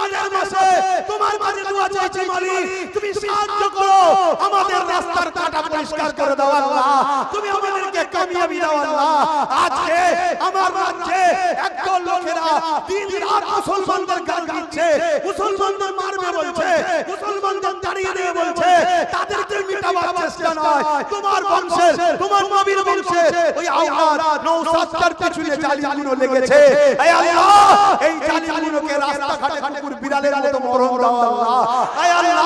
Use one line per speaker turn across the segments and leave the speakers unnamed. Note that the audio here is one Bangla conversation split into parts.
রমজানের মাসে তোমার কাছে দোয়া চাইছি মালিক তুমি সাহায্য করো। আমাদের রাস্তার কাটা পরিষ্কার করে দাও আল্লাহ। তুমি আমাদেরকে কামিয়াবি দাও আল্লাহ। আজকে আমার রাজ্যে লোকেরা দিন রাত মুসলমানদের গাল দিচ্ছে, মুসলমানদের মারবে বলছে, মুসলমানদের তাড়িয়ে দেবে বলছে, তাদেরকে মিটাবার চেষ্টা নয়। তোমার বংশের, তোমার নবীর বংশে ওই আওলাদ পিছনে লেগেছে। এই আল্লাহ, এই রাস্তাঘাটে বিড়ালের মতো মরণ আল্লাহ। এই আল্লাহ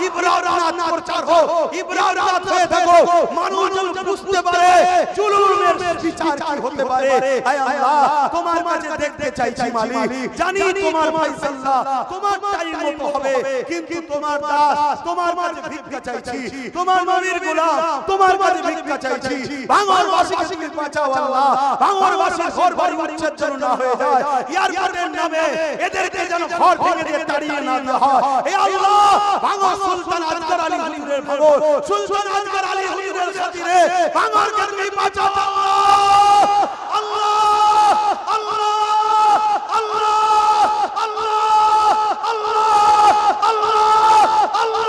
ইব্রাহিম প্রচার হোক ইব্রাহিম হয়ে থাকো মানুষ বুঝতে পারে জুলুমের বিচার কি হতে পারে? এই আল্লাহ তোমার কাছে দেখতে চাইছি মালিক জানি তোমার ফয়সালা তোমার টাইম মতো হবে কিন্তু তোমার দাস তোমার মাঝে ভিক্ষা চাইছি তোমার নবীর গোলাম তোমার মাঝে ভিক্ষা চাইছি ভাঙর বাসীকে বাঁচাও আল্লাহ ভাঙর বাসী ঘর বাড়ি উচ্ছেদ যেন না হয়ে যায় এয়ারপোর্টের নামে এদেরকে যেন ঘর ভেঙে দিয়ে তাড়িয়ে না দেওয়া হয় এই আল্লাহ ভাঙর সুলতান আজকার আলী হুজুরের খবর। সুলতান আজকার আলী হুজুরের খাতিরে ভাঙরকে তুমি বাঁচাও আল্লাহ আল্লাহ আল্লাহ আল্লাহ আল্লাহ আল্লাহ আল্লাহ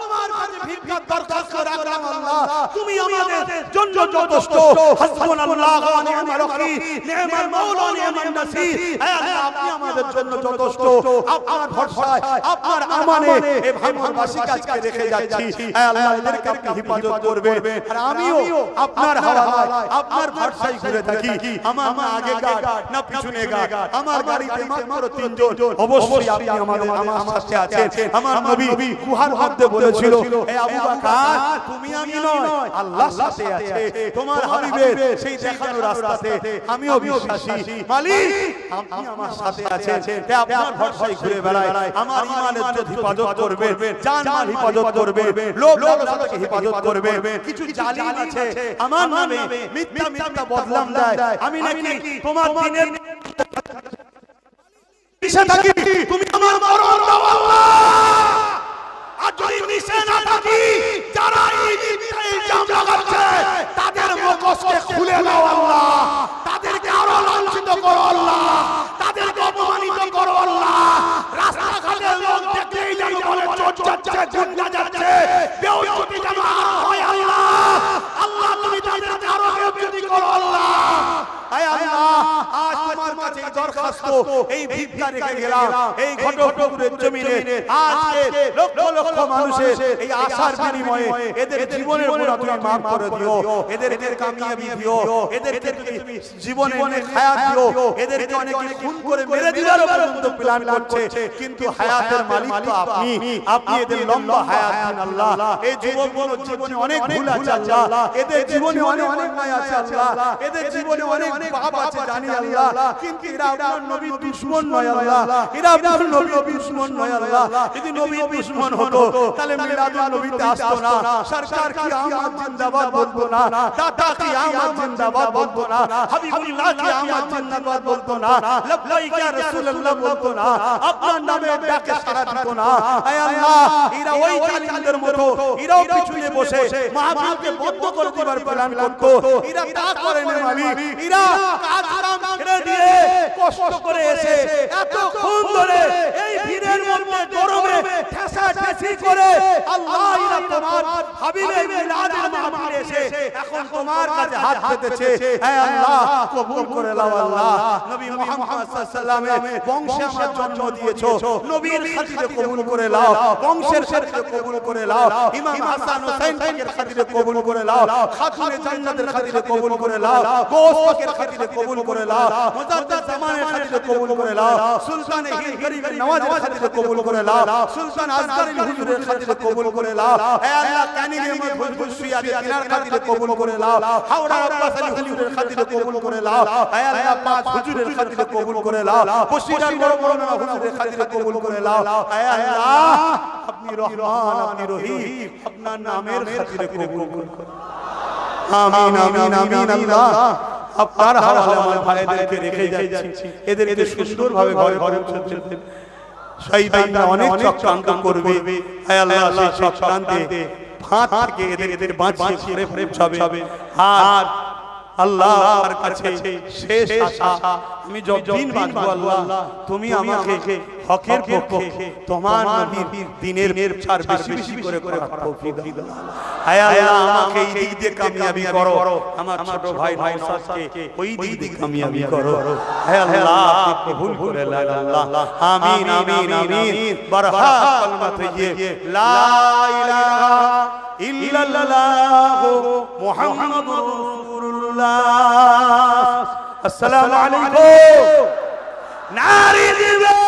তোমার কাছে ভিক্ষার দরখাস্ত রাখলাম আল্লাহ তুমি আমাদের জন্য যথেষ্ট। হাসবুনাল্লাহ ওয়া নি'মাল ওয়াকিল নি'মাল মাওলা নি'মান নাসির হে আল্লাহ, আপনি আমাদের জন্য যথেষ্ট। আপনার ভরসায়, আপনার আমানে এই ভাঙনবাসী কাজকে রেখে যাচ্ছি। হে আল্লাহ এদেরকে আপনি হেফাজত করবেন। আর আমিও আপনার হাওয়ালায় আপনার ভরসায় ঘুরে থাকি। আমার মা আগে গার্ড, না পিছনে গার্ড। আমার গাড়িতে মাত্র তিনজন। অবশ্যই আপনি আমাদের, আমার সাথে আছেন। আমার নবী গুহার মধ্যে বলেছিল হে আবু বকর, তুমি আমি নয় আল্লাহ সাথে আছে। তোমার হাবিবের সেই দেখানো রাস্তাতে আমিও বিশ্বাসী। মালিক আপনি আমার সাথে আছেন। হে আপনার ভরসায় ঘুরে বেড়াই আমার ইমানের যদি হেফাজত করবে জান মাল হেফাজত করবে লোক লালসাকে হেফাজত করবে কিছু জালিম আছে। আমার নামে মিথ্যা মিথ্যা বদলাম দেয়। আমি নাকি তোমার দিনের মিশে থাকি? তুমি আমার মরণ দাও আল্লাহ আর যদি মিশে না থাকি যারা এই ইলজাম লাগাচ্ছে তাদের মুখোশকে খুলে দাও আল্লাহ তাদেরকে আরও লাঞ্ছিত করো আল্লাহ তাদেরকে অপমানিত করো আল্লাহ রাস্তাঘাটের লোক দেখলেই যেন বলে চোর গুন্ডা যাচ্ছে বেউজ্জতি যেন আরও হয় আল্লাহ আল্লাহ তুমি তাদেরকে আরও বেউজ্জতি করো আল্লাহ আয় আল্লাহ আজ তোমার কাছে এই ভিক্ষা রেখে গেলাম এই ঘটকপুরের জমিনে আজকে লক্ষ লক্ষ মানুষের এই আশার বিনিময়ে এদের জীবনের মোড়া তুমি মাফ করে দিও এদেরকে কামিয়াবি দিও এদেরকে তুমি জীবনে অনেক হায়াত দিও এদেরকে অনেকে খুন করে মেরে দিলার পর্যন্ত প্ল্যান করছে। কিন্তু হায়াতের মালিক তো আপনি আপনি এদের লম্বা হায়াত দিন আল্লাহ এই যুবকগুলোর জীবনে অনেক ভুল আছে আল্লাহ এদের জীবনে অনেক অন্যায় আছে আল্লাহ এদের জীবনে অনেক পাপ আছে জানি আল্লাহ কিন্তু এরা আপনার নবীর দুশমন নয় আল্লাহ। এরা আপনার নবীর দুশমন নয় আল্লাহ। যদি নবীর দুশমন হতো তাহলে মিলাদুল নবীতে আসতো না। সরকার কি আহমদ জিন্দাবাদ বলতো না? দাদা কি আহমদ জিন্দাবাদ বলতো না? হাবিবুল্লাহ কি আহমদ জিন্দাবাদ বলতো না? লব্বাইক ইয়া রাসূলুল্লাহ বলতো না? আপনার নামে ডাকে সাড়া দিত না। হে আল্লাহ এরা ওই জালিমদের মতো এরাও পিছনে বসে মাহফিলকে বন্ধ করে দিবার প্ল্যান করতো। এরা তা করে না মালিক এরা কাজ ছেড়ে দিয়ে কষ্ট করে এসে এত খুন ধরে এই ভিড়ের মধ্যে গরমে ঠেসা ঠেসি করে আল্লাহ তোমার হাবিবের এসে এখন তোমার কাছে হাত পেতেছে হে আল্লাহ কবুল করে নাও আল্লাহ। নবী মুহাম্মদ সাল্লাল্লাহু আলাইহি বংশে আমার জন্ম দিয়েছ। নবীর খাতিরে কবুল করে নাও। বংশের খাতিরে কবুল করে নাও। ইমাম হাসান হোসেন পাকের খাতিরে কবুল করে নাও। খাতুনে জান্নাতের খাতিরে কবুল করে নাও। গোস খাতিরে কবুল করে নাও। মুজাদ্দিদ জামানের খাতিরে কবুল করে নাও। সুলতান হিন্দ গরিবের নওয়াজের খাতিরে কবুল করে নাও সুলতান আসগারি হুজুরের খাতিরে কবুল করে নাও। হে আল্লাহ কানি নেমত হুজুর সুয়াদি তিনার খাতিরে কবুল করে নাও হাওড়া আব্বাস আলী হুজুরের খাতিরে কবুল করে নাও হে আল্লাহ পাঁচ হুজুরের খাতিরে কবুল করে নাও বসিরার বড় বড় হুজুরের খাতিরে কবুল করে নাও হে আল্লাহ আপনি রহমান আপনি রহিম। আপনার নামের খাতিরে কবুল করুন আমিন আমিন আমিন আল্লাহ। আপনার হাওয়ালে আমার ভাইদেরকে রেখে যাচ্ছি। এদেরকে সুন্দরভাবে ঘরে ঘরে পৌঁছে দেবেন শয়তানরা অনেক চক্রান্ত করবে। হে আল্লাহ সেই চক্রান্তে ফাঁদ থেকে এদের এদের বাঁচিয়ে ফিরে পৌঁছাবে আর আল্লাহর কাছে শেষ আশা। আমি যতদিন বাঁচবো আল্লাহ তুমি আমাকে হকের পক্ষে তোমার নবীর দিনের চার বেশি বেশি করে করার তৌফিক দাও। আয় আল্লাহ আমাকে এই দিক দিয়ে কামিয়াবি করো। আমার ছোট ভাই নওশাদকে ওই দিক দিয়ে কামিয়াবি করো। আয় আল্লাহ আপনি কবুল করে আল্লাহ। আমিন আমিন আমিন বারহা কলমা থেকে লা ইলাহা ইল্লাল্লাহ মুহাম্মাদুর রাসূলুল্লাহ আসসালামু আলাইকুম। নারী দিবে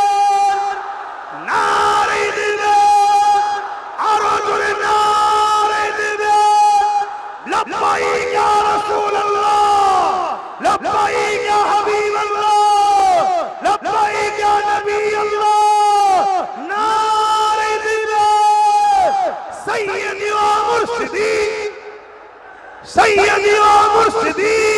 সেদিন